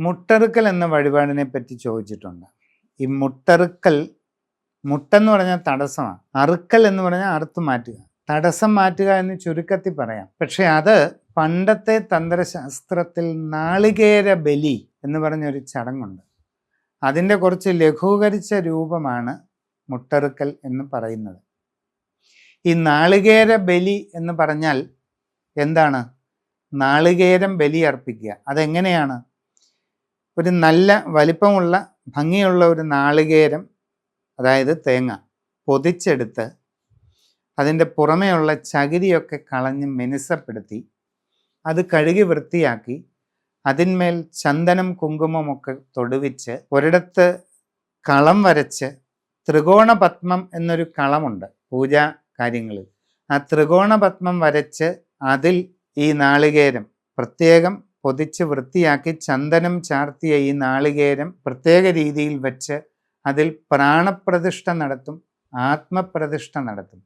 മുട്ടറുക്കൽ എന്ന വഴിപാടിനെ പറ്റി ചോദിച്ചിട്ടുണ്ട്. ഈ മുട്ടറുക്കൽ മുട്ടെന്ന് പറഞ്ഞാൽ തടസ്സമാണ്. അറുക്കൽ എന്ന് പറഞ്ഞാൽ അറുത്ത് മാറ്റുക. തടസ്സം മാറ്റുക എന്ന് ചുരുക്കത്തിൽ പറയാം. പക്ഷെ അത് പണ്ടത്തെ തന്ത്രശാസ്ത്രത്തിൽ നാളികേര ബലി എന്ന് പറഞ്ഞൊരു ചടങ്ങുണ്ട്. അതിന്റെ കുറച്ച് ലഘൂകരിച്ച രൂപമാണ് മുട്ടറുക്കൽ എന്ന് പറയുന്നത്. ഈ നാളികേര ബലി എന്ന് പറഞ്ഞാൽ എന്താണ്? നാളികേരം ബലി അർപ്പിക്കുക. അതെങ്ങനെയാണ്? ഒരു നല്ല വലിപ്പമുള്ള ഭംഗിയുള്ള ഒരു നാളികേരം അതായത് തേങ്ങ പൊതിച്ചെടുത്ത് അതിന്റെ പുറമേയുള്ള ചകിരിയൊക്കെ കളഞ്ഞ് മിനുസപ്പെടുത്തി അത് കഴുകി വൃത്തിയാക്കി അതിന്മേൽ ചന്ദനം കുങ്കുമമൊക്കെ തൊടുവിച്ച് ഒരിടത്ത് കളം വരച്ച് ത്രികോണ പത്മം എന്നൊരു കളമുണ്ട് പൂജാ കാര്യങ്ങളിൽ. ആ ത്രികോണ പത്മം വരച്ച് അതിൽ ഈ നാളികേരം പ്രത്യേകം പൊതിച്ച് വൃത്തിയാക്കി ചന്ദനം ചാർത്തിയ ഈ നാളികേരം പ്രത്യേക രീതിയിൽ വെച്ച് അതിൽ പ്രാണപ്രതിഷ്ഠ നടത്തും ആത്മപ്രതിഷ്ഠ നടത്തും.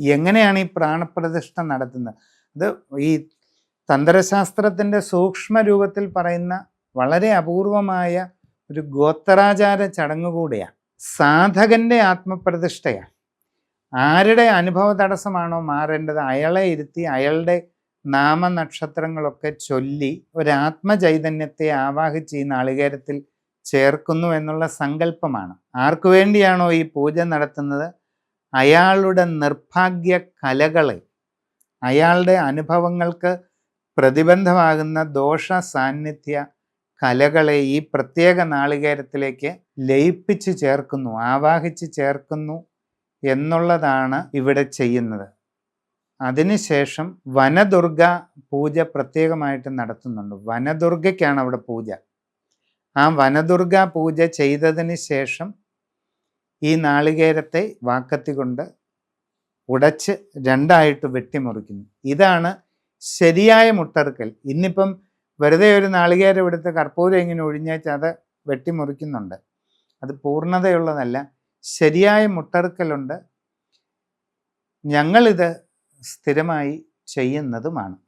എങ്ങനെയാണ് ഈ പ്രാണപ്രതിഷ്ഠ നടത്തുന്നത്? അത് ഈ തന്ത്രശാസ്ത്രത്തിന്റെ സൂക്ഷ്മ രൂപത്തിൽ പറയുന്ന വളരെ അപൂർവമായ ഒരു ഗോത്രാചാര ചടങ്ങ് കൂടിയാണ്. സാധകന്റെ ആത്മപ്രതിഷ്ഠയാണ്. ആരുടെ അനുഭവ തടസ്സമാണോ മാറേണ്ടത്? അയാളെ ഇരുത്തി അയാളുടെ നാമനക്ഷത്രങ്ങളൊക്കെ ചൊല്ലി ഒരാത്മചൈതന്യത്തെ ആവാഹിച്ച് ഈ നാളികേരത്തിൽ ചേർക്കുന്നു എന്നുള്ള സങ്കല്പമാണ്. ആർക്കു വേണ്ടിയാണോ ഈ പൂജ നടത്തുന്നത്? അയാളുടെ നിർഭാഗ്യ കലകളെ അയാളുടെ അനുഭവങ്ങൾക്ക് പ്രതിബന്ധമാകുന്ന ദോഷ സാന്നിധ്യ കലകളെ ഈ പ്രത്യേക നാളികേരത്തിലേക്ക് ലയിപ്പിച്ച് ചേർക്കുന്നു ആവാഹിച്ച് ചേർക്കുന്നു എന്നുള്ളതാണ് ഇവിടെ ചെയ്യുന്നത്. അതിനുശേഷം വനദുർഗ പൂജ പ്രത്യേകമായിട്ട് നടത്തുന്നുണ്ട്. വനദുർഗയ്ക്കാണ് അവിടെ പൂജ. ആ വനദുർഗ പൂജ ചെയ്തതിന് ശേഷം ഈ നാളികേരത്തെ വാക്കത്തി കൊണ്ട് ഉടച്ച് രണ്ടായിട്ട് വെട്ടിമുറിക്കുന്നു. ഇതാണ് ശരിയായ മുട്ടറുക്കൽ. ഇന്നിപ്പം വെറുതെ ഒരു നാളികേരം എടുത്ത് കർപ്പൂരം ഇങ്ങനെ ഒഴിഞ്ഞേച്ച് അത് വെട്ടിമുറിക്കുന്നുണ്ട്. അത് പൂർണതയുള്ളതല്ല ശരിയായ മുട്ടറുക്കലുണ്ട്. ഞങ്ങളിത് സ്ഥിരമായി ചെയ്യുന്നതുമാണ്.